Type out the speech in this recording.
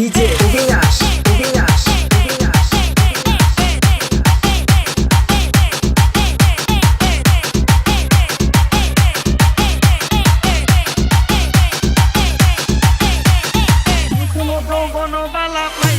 DJ Abinash Abinash Don't go no bala.